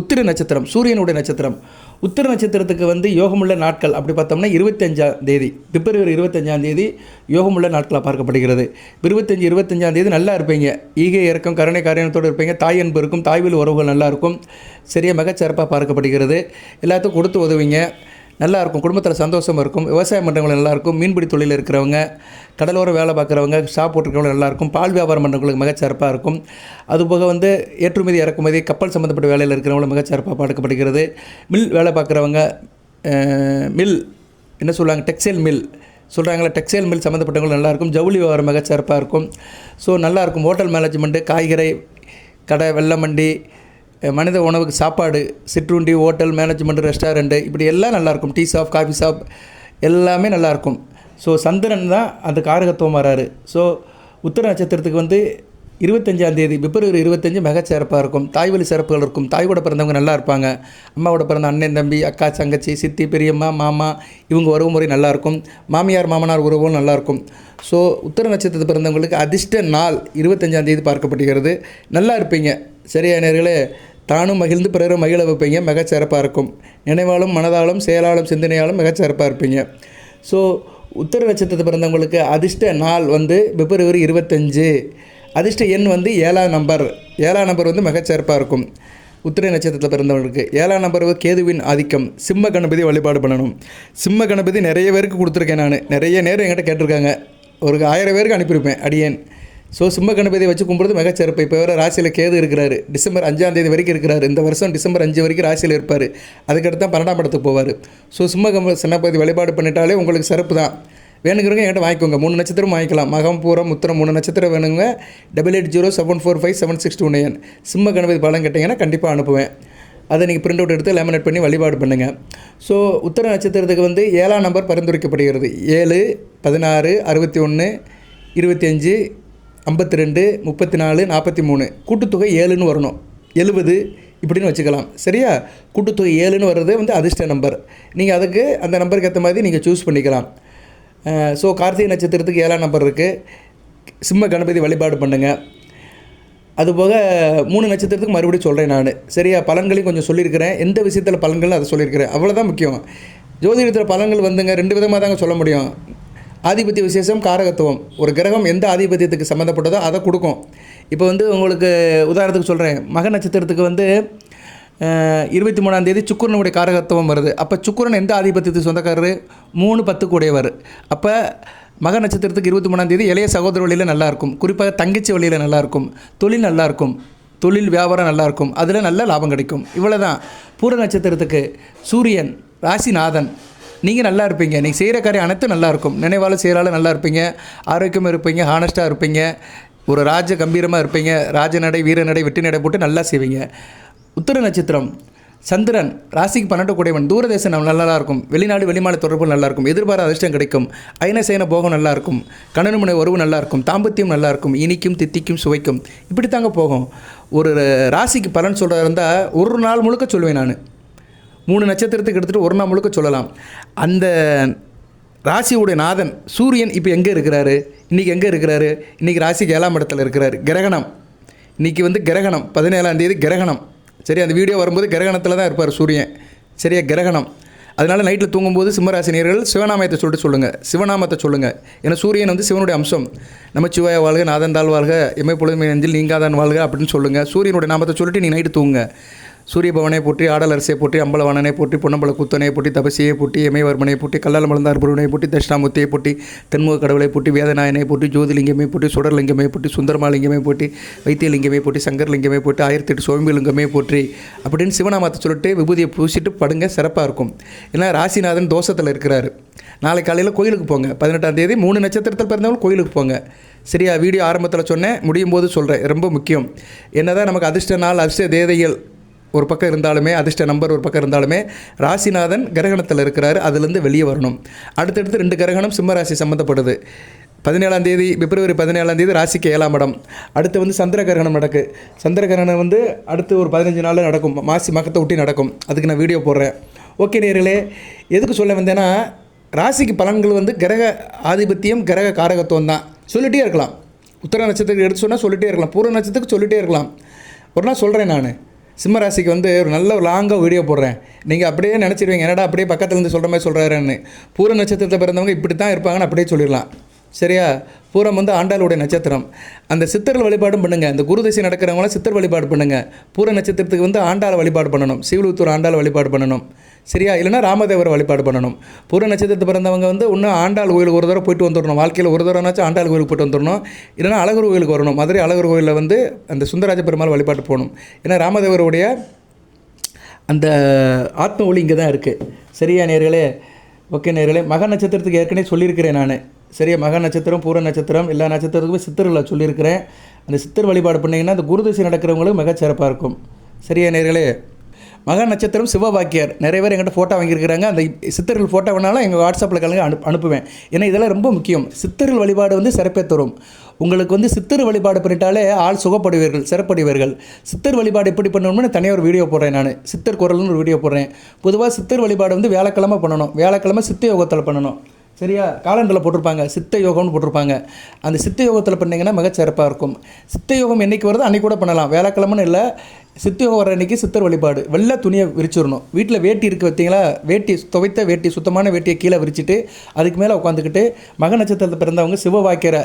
உத்திர நட்சத்திரம் சூரியனுடைய நட்சத்திரம். உத்திர நட்சத்திரத்துக்கு வந்து யோகமுள்ள நாட்கள் அப்படி பார்த்தோம்னா இருபத்தஞ்சாம் தேதி. பிப்ரவரி இருபத்தஞ்சாம் தேதி யோகமுள்ள நாட்களாக பார்க்கப்படுகிறது. இருபத்தஞ்சி இருபத்தஞ்சாம் தேதி நல்லா இருப்பீங்க. ஈகை இறக்கம் கருணை காரியத்தோடு இருப்பீங்க. தாய் அன்பு இருக்கும் தாய்வில் உறவுகள் நல்லா இருக்கும். சரியாக மிகச்சிறப்பாக பார்க்கப்படுகிறது. எல்லாத்துக்கும் கொடுத்து உதவிங்க நல்லா இருக்கும் குடும்பத்தில் சந்தோஷம் இருக்கும் விவசாயம் பண்ணுறவங்களும் நல்லாயிருக்கும் மீன்பிடி தொழில் இருக்கிறவங்க கடலோர வேலை பார்க்குறவங்க ஷாப் போட்டுருக்கவங்களும் நல்லாயிருக்கும் பால் வியாபாரம் பண்ணுறவங்களுக்கு மிகச்சிறப்பாக இருக்கும். அதுபோக வந்து ஏற்றுமதி இறக்குமதி கப்பல் சம்மந்தப்பட்ட வேலையில் இருக்கிறவங்களும் மிகச்சிறப்பாக பார்க்கப்படுகிறது மில் வேலை பார்க்குறவங்க மில் என்ன சொல்லுவாங்க டெக்ஸ்டைல் மில் சொல்கிறாங்களா டெக்ஸ்டைல் மில் சம்மந்தப்பட்டவங்களும் நல்லாயிருக்கும் ஜவுளி வியாபாரம் மிகச்சிறப்பாக இருக்கும். ஸோ நல்லாயிருக்கும் ஹோட்டல் மேனேஜ்மெண்ட்டு காய்கறி கடை வெள்ளமண்டி மனித உணவுக்கு சாப்பாடு சிற்றுண்டி ஹோட்டல் மேனேஜ்மெண்ட் ரெஸ்டாரண்ட்டு இப்படி எல்லாம் நல்லாயிருக்கும். டீ ஷாப் காஃபி ஷாப் எல்லாமே நல்லாயிருக்கும். ஸோ சந்திரன் தான் அந்த காரகத்துவம் வராரு. ஸோ உத்திர நட்சத்திரத்துக்கு வந்து இருபத்தஞ்சாம் தேதி பிப்ரவரி இருபத்தஞ்சு மிகச் சிறப்பாக இருக்கும். தாய் வழி சிறப்புகள் இருக்கும். தாய் கூட பிறந்தவங்க நல்லா இருப்பாங்க. அம்மாவோட பிறந்த அண்ணன் தம்பி அக்கா தங்கச்சி சித்தி பெரியம்மா மாமா இவங்க உறவு முறை நல்லாயிருக்கும் மாமியார் மாமனார் உறவும் நல்லாயிருக்கும் ஸோ உத்தர நட்சத்திரத்தில் பிறந்தவங்களுக்கு அதிர்ஷ்ட நாள் இருபத்தஞ்சாம் தேதி பார்க்கப்படுகிறது நல்லா இருப்பீங்க. சரியா நேர்களே? தானும் மகிழ்ந்து பிறரும் மகிழ வைப்பீங்க மிகச்சிறப்பாக இருக்கும். நினைவாலும் மனதாலும் செயலாலும் சிந்தனையாலும் மிகச்சிறப்பாக இருப்பீங்க. ஸோ உத்தர நட்சத்திரத்தில் பிறந்தவங்களுக்கு அதிர்ஷ்ட நாள் வந்து பிப்ரவரி இருபத்தஞ்சு. அதிர்ஷ்ட எண் வந்து ஏழாம் நம்பர். ஏழாம் நம்பர் வந்து மிகச்சிறப்பாக இருக்கும். உத்திரை நட்சத்திரத்தில் பிறந்தவங்களுக்கு ஏழாம் நம்பர் கேதுவின் ஆதிக்கம். சிம்ம கணபதி வழிபாடு பண்ணணும். சிம்ம கணபதி நிறைய பேருக்கு கொடுத்துருக்கேன் நான். நிறைய நேரம் என்கிட்ட கேட்டிருக்காங்க. ஒரு ஆயிரம் பேருக்கு அனுப்பியிருப்பேன் அடியேன். ஸோ சிம்ம கணபதியை வச்சு கும்பிட்றது மிகச்சிறப்பு இப்போ வேறு ராசியில் கேது இருக்கிறாரு. டிசம்பர் அஞ்சாம் தேதி வரைக்கும் இருக்கிறாரு. இந்த வருஷம் டிசம்பர் அஞ்சு வரைக்கும் ராசியில் இருப்பார். அதுக்கடுத்து தான் பன்னெண்டாம் படத்துக்கு போவார். ஸோ சிம்ம கம்ப சின்னப்பதி வழிபாடு பண்ணிட்டாலே உங்களுக்கு சிறப்பு தான். வேணுங்கிறவங்க என்கிட்ட வாங்கிக்கோங்க. மூணு நட்சத்திரம் வாங்கிக்கலாம். மகம் பூரம் உத்திரம் மூணு நட்சத்திரம் வேணுங்க. Double eight zero seven four five seven six two nine சிம்ம கணபதி பழம் கேட்டிங்கன்னா கண்டிப்பாக அனுப்புவேன். அதை நீங்கள் பிரிண்ட் அவுட் எடுத்து லேமினேட் பண்ணி வழிபாடு பண்ணுங்கள் ஸோ உத்தர நட்சத்திரத்துக்கு வந்து ஏழாம் நம்பர் பரிந்துரைக்கப்படுகிறது. ஏழு பதினாறு அறுபத்தி ஒன்று இருபத்தி அஞ்சு ஐம்பத்தி ரெண்டு முப்பத்தி நாலு நாற்பத்தி மூணு கூட்டுத்தொகை ஏழுன்னு வரணும். எழுபது இப்படின்னு வச்சுக்கலாம். சரியா? கூட்டுத்தொகை ஏழுன்னு வர்றது வந்து அதிர்ஷ்ட நம்பர் நீங்கள் அதுக்கு அந்த நம்பருக்கு ஏற்ற மாதிரி நீங்கள் சூஸ் பண்ணிக்கலாம். ஸோ கார்த்திகை நட்சத்திரத்துக்கு ஏழாம் நம்பர் இருக்குது சிம்ம கணபதி வழிபாடு பண்ணுங்கள் அதுபோக மூணு நட்சத்திரத்துக்கு மறுபடியும் சொல்கிறேன் நான். சரியா? பலன்களையும் கொஞ்சம் சொல்லியிருக்கிறேன். எந்த விஷயத்தில் பலன்கள் அதை சொல்லியிருக்கிறேன். அவ்வளோதான் முக்கியம். ஜோதிடத்தில் பலன்கள் வந்துங்க. ரெண்டு விதமாக தாங்க சொல்ல முடியும். ஆதிபத்திய விசேஷம் காரகத்துவம். ஒரு கிரகம் எந்த ஆதிபத்தியத்துக்கு சம்மந்தப்பட்டதோ அதை கொடுக்கும். இப்போ வந்து உங்களுக்கு உதாரணத்துக்கு சொல்கிறேன் மக நட்சத்திரத்துக்கு வந்து இருபத்தி மூணாம் தேதி சுக்குரனுடைய காரகத்துவம் வருது. அப்போ சுக்குரன் எந்த ஆதிபத்தியத்துக்கு சொந்தக்காரரு? மூணு பத்துக்கு உடையவர். அப்போ மக நட்சத்திரத்துக்கு இருபத்தி மூணாம் தேதி இளைய சகோதர வழியில் நல்லாயிருக்கும் குறிப்பாக தங்கச்சி வழியில் நல்லாயிருக்கும் தொழில் நல்லாயிருக்கும் தொழில் வியாபாரம் நல்லாயிருக்கும் அதில் நல்ல லாபம் கிடைக்கும். இவ்வளோ தான் பூர நட்சத்திரத்துக்கு சூரியன் ராசிநாதன் நீங்கள் நல்லா இருப்பீங்க. நீங்கள் செய்கிற காரியம் அனைத்தும் நல்லா இருக்கும். நினைவாலும் செய்கிறாலும் நல்லா இருப்பீங்க. ஆரோக்கியமாக இருப்பீங்க. ஹானஸ்ட்டாக இருப்பீங்க. ஒரு ராஜ கம்பீரமாக இருப்பீங்க. ராஜநடை வீரநடை வெற்றி நடை போட்டு நல்லா செய்வீங்க. உத்தர நட்சத்திரம். சந்திரன் ராசிக்கு பன்னெண்டு கூடையவன். தூரதேசம் நம்ம நல்லா இருக்கும். வெளிநாடு வெளிமாநில தொடர்பு நல்லா இருக்கும். எதிர்பாராத அதிர்ஷ்டம் கிடைக்கும். ஐன சேன போகம் நல்லா இருக்கும். கணவன் மனை உறவு நல்லா இருக்கும். தாம்பத்தியம் நல்லா இருக்கும். இனிக்கும் தித்திக்கும் சுவைக்கும். இப்படி தாங்க போகும். ஒரு ராசிக்கு பலன் சொல்கிறதா இருந்தால் ஒரு நாள் முழுக்க சொல்லுவேன் நான். மூணு நட்சத்திரத்துக்கு எடுத்துகிட்டு ஒரு நாள் முழுக்க சொல்லலாம். அந்த ராசியுடைய நாதன் சூரியன் இப்போ எங்கே இருக்கிறாரு? இன்றைக்கி எங்கே இருக்கிறாரு? இன்றைக்கி ராசிக்கு ஏழாம் இடத்துல இருக்கிறாரு. கிரகணம். இன்றைக்கி வந்து கிரகணம். பதினேழாம் தேதி கிரகணம். சரி அந்த வீடியோ வரும்போது கிரகணத்தில் தான் இருப்பார் சூரியன். சரியா? கிரகணம். அதனால் நைட்டில் தூங்கும்போது சிம்மராசினியர்கள் சிவநாமயத்தை சொல்லிட்டு சொல்லுங்கள் சிவநாமத்தை சொல்லுங்கள் ஏன்னா சூரியன் வந்து சிவனுடைய அம்சம். நமச்சிவாய வாழ்க நாதந்தாள் வாழ்க எம்மை பொழுதுமை நெஞ்சில் நீங்காதான் வாழ்க அப்படின்னு சொல்லுங்கள் சூரியனுடைய நாமத்தை சொல்லிட்டு நீ நைட்டு தூங்குங்க. சூரியபவனை போற்றி ஆடலரசை போற்றி அம்பலவனனை போற்றி பொன்னம்பல குத்தனை போற்றி தபசியை போற்றி எமைவர்மனை போற்றி கல்லால் மலர்ந்தார் புருவனை போற்றி தட்சிணாமூர்த்தியை போற்றி தென்முக கடவுளை போற்றி வேதநாயனை போற்றி ஜோதிலிங்கமே போற்றி சுடர்லிங்கமே போற்றி சுந்தரமாலிங்கமே போற்றி வைத்தியலிங்கமே போற்றி சங்கர்லிங்கமே போற்றி ஆயிரத்தி எட்டு சோம்பிலிங்கமே போற்றி அப்படின்னு சிவநாமத்தை சொல்லிட்டு விபூதியை பூசிட்டு படுங்க சிறப்பாக இருக்கும். ஏன்னா ராசிநாதன் தோஷத்தில் இருக்கிறாரு. நாளை காலையில் கோயிலுக்கு போங்க. பதினெட்டாம் தேதி மூணு நட்சத்திரத்தில் பிறந்தவங்க கோயிலுக்கு போங்க. சரியா? வீடியோ ஆரம்பத்தில் சொன்னேன் முடியும் போது சொல்கிறேன் ரொம்ப முக்கியம். என்னதான் நமக்கு அதிர்ஷ்ட நாள் அதிர்ஷ்ட தேதைகள் ஒரு பக்கம் இருந்தாலுமே அதிர்ஷ்ட நம்பர் ஒரு பக்கம் இருந்தாலுமே ராசிநாதன் கிரகணத்தில் இருக்கிறாரு அதுலேருந்து வெளியே வரணும். அடுத்தடுத்து ரெண்டு கிரகணம் சிம்மராசி சம்மந்தப்படுது பதினேழாம் தேதி பிப்ரவரி பதினேழாம் தேதி ராசிக்கு ஏழாம் இடம். அடுத்து வந்து சந்திர கிரகணம் நடக்கு. சந்திர கிரகணம் வந்து அடுத்து ஒரு பதினஞ்சு நாளில் நடக்கும். மாசி மகத்தை ஒட்டி நடக்கும். அதுக்கு நான் வீடியோ போடுறேன். ஓகே நேர்களே எதுக்கு சொல்ல வந்தேன்னா ராசிக்கு பலன்கள் வந்து கிரக ஆதிபத்தியம் கிரக காரகத்துவம் தான். சொல்லிகிட்டே இருக்கலாம். உத்தர நட்சத்திரத்துக்கு எடுத்து சொன்னால் சொல்லிகிட்டே இருக்கலாம். பூர்வ நட்சத்திரத்துக்கு சொல்லிகிட்டே இருக்கலாம். ஒரு நாள் சொல்கிறேன் நான். சிம்மராசிக்கு வந்து ஒரு நல்ல ஒரு லாங்காக வீடியோ போடுறேன். நீங்கள் அப்படியே நினச்சிடுவீங்க என்னடா அப்படியே பக்கத்தில் இருந்து சொல்கிற மாதிரி சொல்கிறாருன்னு பூர நட்சத்திரத்தை பிறந்தவங்க இப்படி தான் இருப்பாங்கன்னு அப்படியே சொல்லிடலாம். சரியா? பூரம் வந்து ஆண்டாளுடைய நட்சத்திரம். அந்த சித்தர்கள் வழிபாடும் பண்ணுங்கள் அந்த குரு நடக்கிறவங்களாம் சித்தர் வழிபாடு பண்ணுங்கள் பூர நட்சத்திரத்துக்கு வந்து ஆண்டாள் வழிபாடு பண்ணணும். சிவலுத்தூர் ஆண்டாள் வழிபாடு பண்ணணும். சரியா? இல்லைன்னா ராமதேவரை வழிபாடு பண்ணணும். பூர நட்சத்திரத்தை பிறந்தவங்க வந்து இன்னும் ஆண்டாள் கோயிலுக்கு ஒரு தடவை போயிட்டு வந்துடணும். வாழ்க்கையில் ஒரு தடவைனாச்சும் ஆண்டாள் கோயிலுக்கு போயிட்டு வந்துடணும். இல்லைனா அழகர் கோயிலுக்கு வரணும். மதுரை அழகர் கோயிலில் வந்து அந்த சுந்தராஜ பெருமாள் வழிபாட்டு போகணும். ஏன்னா ராமதேவருடைய அந்த ஆத்ம ஒளி இங்கே தான் இருக்குது சரியா நேர்களே? ஓகே நேர்களே மக நட்சத்திரத்துக்கு ஏற்கனவே சொல்லியிருக்கிறேன் நான். சரியா? மக நட்சத்திரம் பூர நட்சத்திரம் எல்லா நட்சத்திரத்துக்குமே சித்தர்களை சொல்லியிருக்கிறேன். அந்த சித்தர் வழிபாடு பண்ணிங்கன்னா அந்த குருதிசை நடக்கிறவங்களும் நடக்கிறவங்களுக்கு சிறப்பாக இருக்கும். சரியா நேர்களே? மகா நட்சத்திரம் சிவபாக்கியர். நிறைய பேர் எங்கிட்ட ஃபோட்டோ வாங்கியிருக்கிறாங்க. அந்த சித்தர்கள் ஃபோட்டோ வேணாலும் எங்கள் வாட்ஸ்அப்பில் கலந்து அனு அனுப்புவேன். ஏன்னா இதெல்லாம் ரொம்ப முக்கியம். சித்தர்கள் வழிபாடு வந்து சிறப்பே தரும். உங்களுக்கு வந்து சித்தர் வழிபாடு பண்ணிட்டாலே ஆள் சுகப்படுவீர்கள் சிறப்படுவீர்கள். சித்தர் வழிபாடு எப்படி பண்ணணும்னு தனியாக ஒரு வீடியோ போடுறேன் நான். சித்தர் குரல்னு ஒரு வீடியோ போடுறேன். பொதுவாக சித்தர் வழிபாடு வந்து வேலைக்கிழமை பண்ணணும். வேலைக்கிழமை சித்த யோகத்தில் பண்ணணும். சரியா? காலண்டரில் போட்டிருப்பாங்க. சித்த யோகம்னு போட்டிருப்பாங்க. அந்த சித்த யோகத்தில் பண்ணிங்கன்னா மிகச்சிறப்பாக இருக்கும். சித்த யோகம் என்னைக்கு வருதோ அன்றைக்கி கூட பண்ணலாம். வேலைக்கிழமைன்னு இல்லை சித்த யோகம் வர அன்றைக்கி சித்தர் வழிபாடு. வெள்ளை துணியை விரிச்சிடணும். வீட்டில் வேட்டி இருக்குது பார்த்தீங்களா? வேட்டி துவைத்த வேட்டி சுத்தமான வேட்டியை கீழே விரிச்சிட்டு அதுக்கு மேலே உட்காந்துக்கிட்டு மக நட்சத்திரத்தில் பிறந்தவங்க சிவ வாக்கிற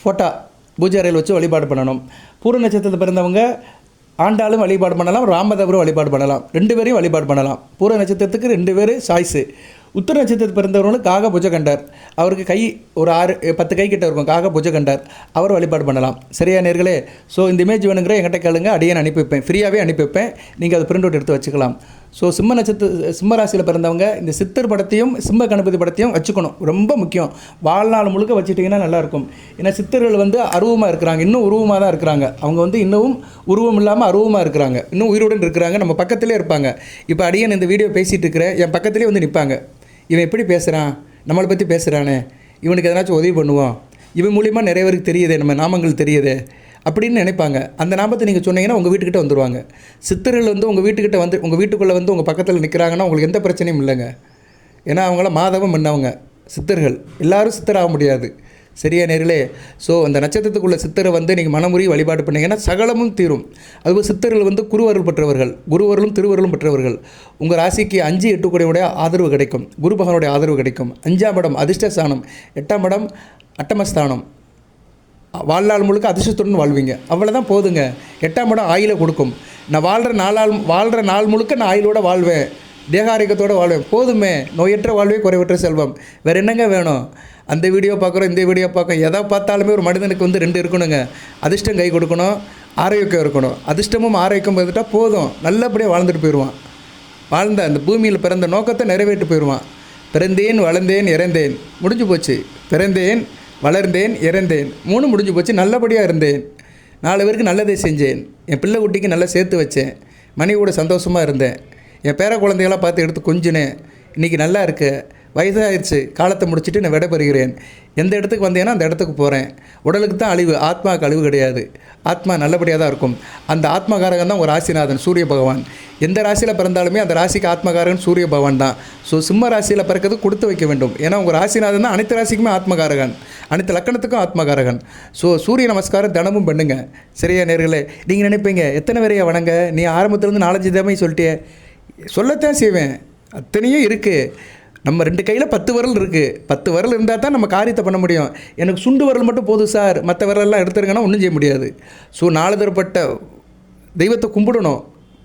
ஃபோட்டா பூஜை அறையில் வச்சு வழிபாடு பண்ணணும். பூர நட்சத்திரத்தில் பிறந்தவங்க ஆண்டாளும் வழிபாடு பண்ணலாம் ராமதேவரும் வழிபாடு பண்ணலாம். ரெண்டு பேரையும் வழிபாடு பண்ணலாம். பூர நட்சத்திரத்துக்கு ரெண்டு பேர் சாய்ஸு உத்தர நட்சத்திரத்தில் பிறந்தவர்களும் காக புஜகண்டர் அவருக்கு கை ஒரு ஆறு பத்து கை கிட்ட இருக்கும். காக புஜகண்டர் அவர் வழிபாடு பண்ணலாம். சரியா நேர்களே? ஸோ இந்த இமேஜ் வேணுங்கிற என்கிட்ட கேளுங்க. அடியே அனுப்பி வைப்பேன். ஃப்ரீயாகவே அனுப்பி வைப்பேன். நீங்கள் அதை பிரிண்ட் அவுட் எடுத்து வச்சுக்கலாம். ஸோ சிம்ம நட்சத்திர சிம்ம ராசியில் பிறந்தவங்க இந்த சித்தர் படத்தையும் சிம்ம கணபதி படத்தையும் வச்சுக்கணும். ரொம்ப முக்கியம். வாழ்நாள் முழுக்க வச்சுட்டிங்கன்னா நல்லாயிருக்கும் ஏன்னா சித்தர்கள் வந்து அருவமாக இருக்கிறாங்க. இன்னும் உருவமாக தான் இருக்கிறாங்க. அவங்க வந்து இன்னமும் உருவம் இல்லாமல் அருவமாக இருக்கிறாங்க. இன்னும் உயிருடன் இருக்கிறாங்க. நம்ம பக்கத்திலே இருப்பாங்க. இப்போ அடியன் இந்த வீடியோ பேசிகிட்டு இருக்கிறேன் என் பக்கத்திலே வந்து நிற்பாங்க இவன் எப்படி பேசுகிறான் நம்மளை பற்றி பேசுகிறானே இவனுக்கு எதனாச்சும் உதவி பண்ணுவோம் இவன் மூலிமா நிறைய பேருக்கு தெரியுதே நம்ம நாமங்கள் தெரியுதே அப்படின்னு நினைப்பாங்க. அந்த நாமத்தை நீங்கள் சொன்னீங்கன்னா உங்கள் வீட்டுக்கிட்ட வந்துடுவாங்க சித்தர்கள் வந்து உங்கள் வீட்டுக்கிட்ட வந்து உங்கள் வீட்டுக்குள்ளே வந்து உங்கள் பக்கத்தில் நிற்கிறாங்கன்னா உங்களுக்கு எந்த பிரச்சனையும் இல்லைங்க. ஏன்னா அவங்களாம் மாதவம் பண்ணவங்க. சித்தர்கள். எல்லோரும் சித்தர் ஆக முடியாது. சரியா நேரிலே ஸோ அந்த நட்சத்திரத்துக்குள்ள சித்தரை வந்து நீங்கள் மனமுறி வழிபாடு பண்ணீங்கன்னா சகலமும் தீரும். அதுபோல் சித்தர்கள் வந்து குருவருள் பெற்றவர்கள். குருவர்களும் திருவருளும் பெற்றவர்கள். உங்கள் ராசிக்கு அஞ்சு எட்டு கூடையுடைய ஆதரவு கிடைக்கும். குரு பகவானுடைய ஆதரவு கிடைக்கும். அஞ்சாம் இடம் அதிர்ஷ்டஸ்தானம். எட்டாம் இடம் அட்டமஸ்தானம். வாழ்நாள் முழுக்க அதிர்ஷ்டத்துடன் வாழ்வீங்க. அவ்வளோதான் போதுங்க. எட்டாம் இடம் ஆயில கொடுக்கும். நான் வாழ்கிற நாளால் வாழ்கிற நாள் முழுக்க நான் ஆயிலோட வாழ்வேன். தேகாரிக்கத்தோடு வாழ்வேன் போதுமே நோயற்ற வாழ்வே குறைவற்ற செல்வம். வேறு என்னங்க வேணும்? அந்த வீடியோ பார்க்குறோம் இந்த வீடியோ பார்க்குறோம். எதை பார்த்தாலுமே ஒரு மனிதனுக்கு வந்து ரெண்டு இருக்கணுங்க. அதிர்ஷ்டம் கை கொடுக்கணும் ஆரோக்கியம் இருக்கணும். அதிர்ஷ்டமும் ஆரோக்கியம் வந்துட்டால் போதும். நல்லபடியாக வாழ்ந்துட்டு போயிடுவான். வாழ்ந்த அந்த பூமியில் பிறந்த நோக்கத்தை நிறைவேற்றி போயிடுவான். பிறந்தேன் வளர்ந்தேன் இறந்தேன். முடிஞ்சு போச்சு. பிறந்தேன் வளர்ந்தேன் இறந்தேன். மூணு முடிஞ்சு போச்சு நல்லபடியாக இருந்தேன். நாலு பேருக்கு நல்லதை செஞ்சேன். என் பிள்ளை குட்டிக்கு நல்லா சேர்த்து வச்சேன். மனைவி கூட சந்தோஷமாக இருந்தேன். என் பேர குழந்தைகளாம் பார்த்து எடுத்து கொஞ்சினேன். இன்றைக்கி நல்லா இருக்கு. வயசாகிடுச்சு காலத்தை முடிச்சுட்டு நான் விடைபெறுகிறேன். எந்த இடத்துக்கு வந்தேன்னா அந்த இடத்துக்கு போகிறேன் உடலுக்கு தான் அழிவு. ஆத்மாவுக்கு அழிவு கிடையாது. ஆத்மா நல்லபடியாக தான் இருக்கும். அந்த ஆத்மகாரகம் தான் ஒரு ராசிநாதன் சூரிய பகவான். எந்த ராசியில் பிறந்தாலுமே அந்த ராசிக்கு ஆத்மகாரகன் சூரிய பகவான் தான். ஸோ சிம்ம ராசியில் பிறக்கிறது கொடுத்து வைக்க வேண்டும். ஏன்னா உங்கள் ராசிநாதன் தான் அனைத்து ராசிக்குமே ஆத்மகாரகன். அனைத்து லக்கணத்துக்கும் ஆத்மகாரகன். ஸோ சூரிய நமஸ்காரம் தினமும் பண்ணுங்க. சரியா நேர்களே? நீங்கள் நினைப்பீங்க எத்தனை பேரையா வணங்க? நீ ஆரம்பத்துலேருந்து நாலஞ்சு தடவை சொல்லிட்டே சொல்லத்தான் செய்வேன். அத்தனையும் இருக்குது நம்ம ரெண்டு கையில் பத்து விரல் இருக்குது பத்து விரல் இருந்தால் தான் நம்ம காரியத்தை பண்ண முடியும். எனக்கு சுண்டு விரல் மட்டும் போதும் சார். மற்ற விரலெல்லாம் எடுத்துருங்கன்னா ஒன்றும் செய்ய முடியாது. ஸோ நாலு தரப்பட்ட தெய்வத்தை கும்பிடணும்.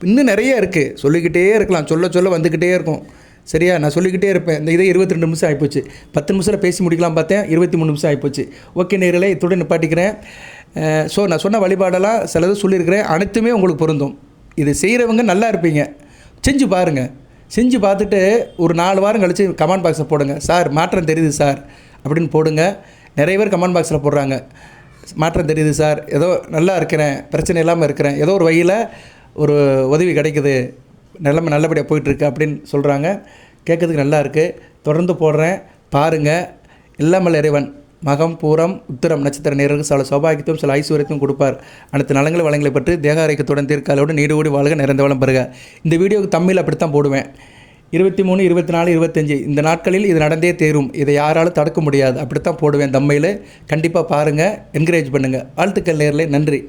இன்னும் நிறைய இருக்குது சொல்லிக்கிட்டே இருக்கலாம். சொல்ல சொல்ல வந்துக்கிட்டே இருக்கும். சரியா? நான் சொல்லிக்கிட்டே இருப்பேன். இந்த இதே இருபத்தி ரெண்டு நிமிஷம் ஆகிப்போச்சு பத்து நிமிஷத்தில் பேசி முடிக்கலாம் பார்த்தேன். இருபத்தி மூணு நிமிஷம் ஆகிப்போச்சு ஓகே நேரில் இத்துடன் நிப்பாட்டிக்கிறேன். ஸோ நான் சொன்ன வழிபாடெல்லாம் சிலது சொல்லியிருக்கிறேன். அனைத்துமே உங்களுக்கு பொருந்தும். இது செய்கிறவங்க நல்லா இருப்பீங்க. செஞ்சு பாருங்கள் செஞ்சு பார்த்துட்டு ஒரு நாலு வாரம் கழித்து கமெண்ட் பாக்ஸில் போடுங்க. சார் மாற்றம் தெரியுது சார். அப்படின்னு போடுங்க. நிறைய பேர் கமெண்ட் பாக்ஸில் போடுறாங்க. மாற்றம் தெரியுது சார். ஏதோ நல்லா இருக்கிறேன். பிரச்சனை இல்லாமல் இருக்கிறேன். ஏதோ ஒரு வழியில் ஒரு உதவி கிடைக்குது. நிலைமை நல்லபடியாக போயிட்டுருக்கு அப்படின்னு சொல்கிறாங்க கேட்குறதுக்கு நல்லா இருக்குது தொடர்ந்து போடுறேன். பாருங்கள் இல்லாமல் இறைவன் மகம் பூரம் உத்திரம் நட்சத்திர நேரருக்கு சில சௌபாகியத்தையும் சில ஐஸ்வர்யத்தையும் கொடுப்பார். அனைத்து நலங்களை வளங்களை பற்றி தேக ஆரோக்கியத்துடன் தீர்க்காலோடு நீடுகூடி ஓடி வாழ்க நிறைந்த வளம் பெறுக. இந்த வீடியோவுக்கு தமிழ் அப்படித்தான் போடுவேன். இருபத்தி மூணு இருபத்தி நாலு இருபத்தஞ்சி இந்த நாட்களில் இது நடந்தே தேரும். இதை யாராலும் தடுக்க முடியாது. அப்படித்தான் போடுவேன் தம்மையில் கண்டிப்பாக பாருங்கள் என்கரேஜ் பண்ணுங்கள் வாழ்த்துக்கள் நேரில் நன்றி.